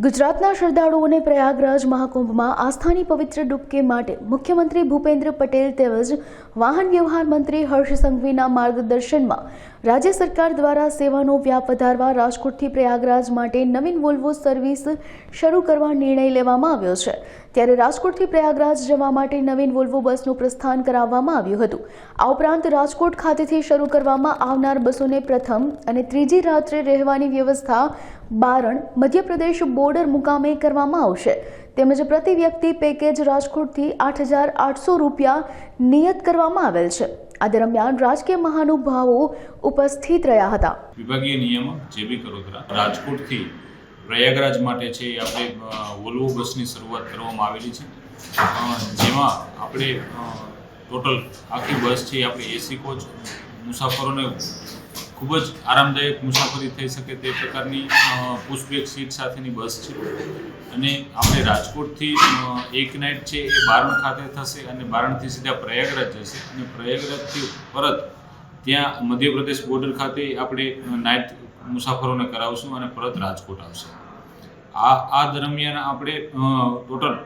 ગુજરાતના શ્રદ્ધાળુઓને પ્રયાગરાજ મહાકુંભમાં આસ્થાની પવિત્ર ડૂબકી માટે મુખ્યમંત્રી ભૂપેન્દ્ર પટેલ તેમજ વાહન વ્યવહાર મંત્રી હર્ષ સંઘવીના માર્ગદર્શનમાં રાજ્ય સરકાર દ્વારા સેવાનો વ્યાપ વધારવા રાજકોટથી પ્રયાગરાજ માટે નવીન વોલ્વો સર્વિસ શરૂ કરવા નિર્ણય લેવામાં આવ્યો છે. ત્યારે રાજકોટથી પ્રયાગરાજ જવા માટે નવીન વોલ્વો બસનું પ્રસ્થાન કરાવવામાં આવ્યું હતું. આ ઉપરાંત રાજકોટ ખાતેથી શરૂ કરવામાં આવનાર બસોને પ્રથમ અને ત્રીજી રાત્રે રહેવાની વ્યવસ્થા બારણ મધ્યપ્રદેશ બોર્ડર મુકામે કરવામાં આવશે. તેમજ પ્રતિ વ્યક્તિ પેકેજ રાજકોટથી આઠ હજાર આઠસો રૂપિયા નિયત કરવામાં આવેલ છે. આ દરમિયાન રાજકીય મહાનુભાવો ઉપસ્થિત રહ્યા હતા. વિભાગીય નિયામક જેબી કરોદરા રાજકોટથી પ્રયાગરાજ માટે છે આપણે વોલ્વો બસની શરૂઆત કરવામાં આવેલી છે. જેમાં આપણે ટોટલ આખી બસ છે આપણે એસી કોચ મુસાફરોને ખૂબ જ આરામદાયક મુસાફરી થઈ શકે તે પ્રકારની પુશબેક સીટ સાથેની બસ છે. અને આપણે રાજકોટથી એક નાઇટ છે એ બારણ ખાતે થશે અને બારણથી સીધા પ્રયાગરાજ જશે. અને પ્રયાગરાજથી પરત ત્યાં મધ્યપ્રદેશ બોર્ડર ખાતે આપણે નાઇટ મુસાફરોને કરાવશું અને પરત રાજકોટ આવશે. આ આ દરમિયાન આપણે ટોટલ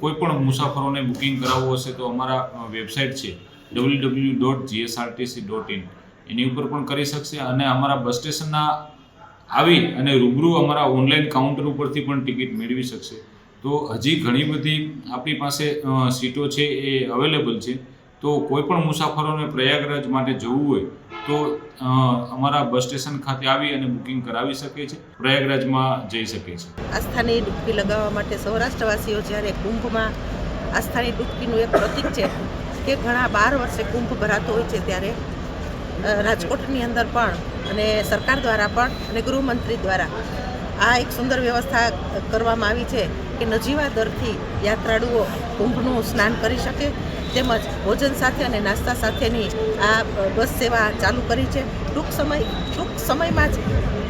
કોઈ પણ મુસાફરોને બુકિંગ કરાવવું હશે તો અમારા વેબસાઇટ છે W W dot GSRTC dot in એની ઉપર પણ કરી શકશે અને અમારા બસ સ્ટેશનના આવી અને રૂબરૂ અમારા ઓનલાઈન કાઉન્ટર ઉપરથી પણ ટિકિટ મેળવી શકશે. તો હજી ઘણી બધી આપણી પાસે સીટો છે એ અવેલેબલ છે. તો કોઈ પણ મુસાફરોને પ્રયાગરાજ માટે જવું હોય તો અમારા બસ સ્ટેશન ખાતે આવી અને બુકિંગ કરાવી શકે છે. પ્રયાગરાજમાં જઈ શકે છે. આસ્થાની ડૂબકી લગાવવા માટે સૌરાષ્ટ્રવાસીઓ જ્યારે કુંભમાં આસ્થાની ડૂબકીનું એક પ્રતીક છે કે ઘણા બાર વર્ષે કુંભ ભરાતો હોય છે ત્યારે રાજકોટની અંદર પણ અને સરકાર દ્વારા પણ અને ગૃહમંત્રી દ્વારા આ એક સુંદર વ્યવસ્થા કરવામાં આવી છે કે નજીવા દરથી યાત્રાળુઓ કુંભનું સ્નાન કરી શકે તેમજ ભોજન સાથે અને નાસ્તા સાથેની આ બસ સેવા ચાલુ કરી છે. ટૂંક સમય, ટૂંક સમયમાં જ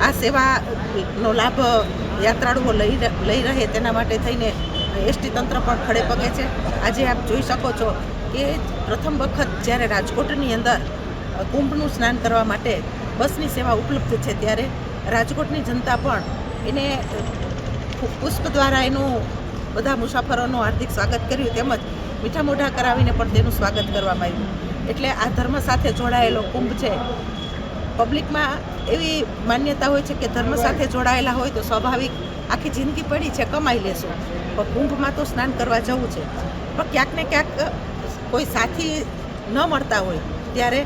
આ સેવાનો લાભ યાત્રાળુઓ લઈ લઈ રહે તેના માટે થઈને એસટી તંત્ર પણ ખડે પગે છે. આજે આપ જોઈ શકો છો કે પ્રથમ વખત જ્યારે રાજકોટની અંદર કુંભનું સ્નાન કરવા માટે બસની સેવા ઉપલબ્ધ છે ત્યારે રાજકોટની જનતા પણ એને પુષ્પ દ્વારા એનું બધા મુસાફરોનું હાર્દિક સ્વાગત કર્યું તેમજ મીઠા મોઢા કરાવીને પણ તેનું સ્વાગત કરવામાં આવ્યું. એટલે આ ધર્મ સાથે જોડાયેલો કુંભ છે. પબ્લિકમાં એવી માન્યતા હોય છે કે ધર્મ સાથે જોડાયેલા હોય તો સ્વાભાવિક આખી જિંદગી પડી છે, કમાઈ લેશું. પણ કુંભમાં તો સ્નાન કરવા જવું છે. પણ ક્યાંક ને ક્યાંક કોઈ સાથી ન મળતા હોય. ત્યારે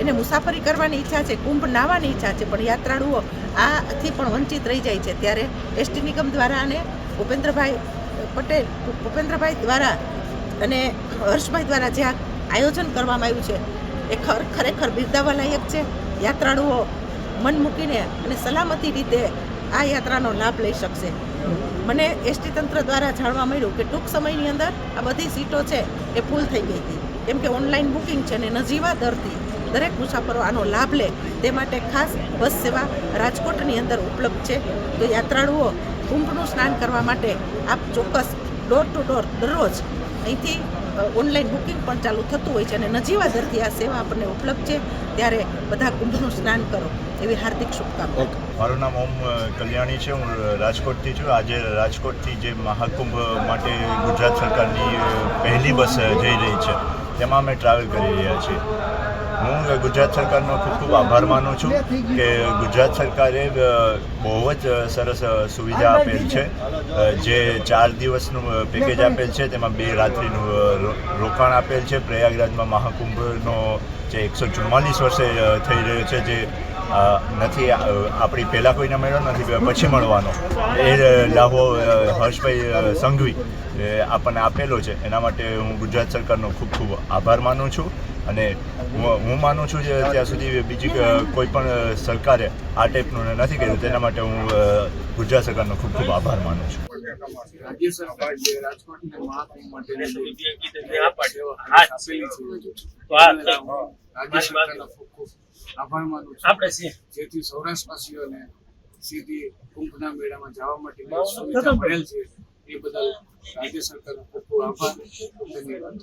એને મુસાફરી કરવાની ઈચ્છા છે, કુંભ નાહવાની ઈચ્છા છે, પણ યાત્રાળુઓ આથી પણ વંચિત રહી જાય છે. ત્યારે એસટી નિગમ દ્વારા અને ભૂપેન્દ્રભાઈ પટેલ, ભૂપેન્દ્રભાઈ દ્વારા અને હર્ષભાઈ દ્વારા જે આયોજન કરવામાં આવ્યું છે, એ ખર, ખરેખર બિરદાવવા લાયક છે. યાત્રાળુઓ મન મૂકીને અને સલામતી રીતે આ યાત્રાનો લાભ લઈ શકશે. મને એસટી તંત્ર દ્વારા જાણવા મળ્યું કે ટૂંક સમયની અંદર આ બધી સીટો છે એ ફૂલ થઈ ગઈ હતી. કેમ કે ઓનલાઈન બુકિંગ છે ને નજીવા દરથી દરેક મુસાફરો આનો લાભ લે તે માટે ખાસ બસ સેવા રાજકોટની અંદર ઉપલબ્ધ છે. તો યાત્રાળુઓ કુંભનું સ્નાન કરવા માટે આપ ચોક્કસ ડોર ટુ ડોર દરરોજ અહીંથી ઓનલાઈન બુકિંગ પણ ચાલુ થતું હોય છે અને નજીવા દરથી આ સેવા આપણને ઉપલબ્ધ છે. ત્યારે બધા કુંભનું સ્નાન કરો. એવી હાર્દિક શુભકામના. મારું નામ ઓમ કલ્યાણી છે. હું રાજકોટથી છું. આજે રાજકોટથી જે મહાકુંભ માટે ગુજરાત સરકારની પહેલી બસ જઈ રહી છે. તેમાં અમે ટ્રાવેલ કરી રહ્યા છીએ. હું ગુજરાત સરકારનો ખૂબ ખૂબ આભાર માનું છું કે ગુજરાત સરકારે બહુ જ સરસ સુવિધા આપેલ છે. જે ચાર દિવસનું પેકેજ આપેલ છે, તેમાં બે રાત્રિનું રોકાણ આપેલ છે. પ્રયાગરાજમાં મહાકુંભનો જે એકસો ચુમ્માલીસ વર્ષે થઈ રહ્યો છે, જે નથી આપણી પહેલાં કોઈને મળ્યો નથી પછી મળવાનો. એ લાભો હર્ષભાઈ સંઘવી એ આપણને આપેલો છે. એના માટે હું ગુજરાત સરકારનો ખૂબ ખૂબ આભાર માનું છું અને હું હું માનું છું કે ત્યાં સુધી બીજી કોઈ પણ સરકારે આ ટાઈપનું નથી કર્યું તેના માટે હું ગુજરાત સરકારનો ખૂબ ખૂબ આભાર માનું છું. રાજ્ય સરકાર જે રાજકોટને મહાકુંભ માટે સેવા આપેલી છે રાજ્ય સરકારનો ખૂબ ખૂબ આભાર માનું આપણે છે જેથી સૌરાષ્ટ્રવાસીઓને સીધી કુંભના મેળામાં જવા માટે સુવિધા મળેલ છે. એ બદલ રાજ્ય સરકારનો ખૂબ ખૂબ આભાર. ધન્યવાદ.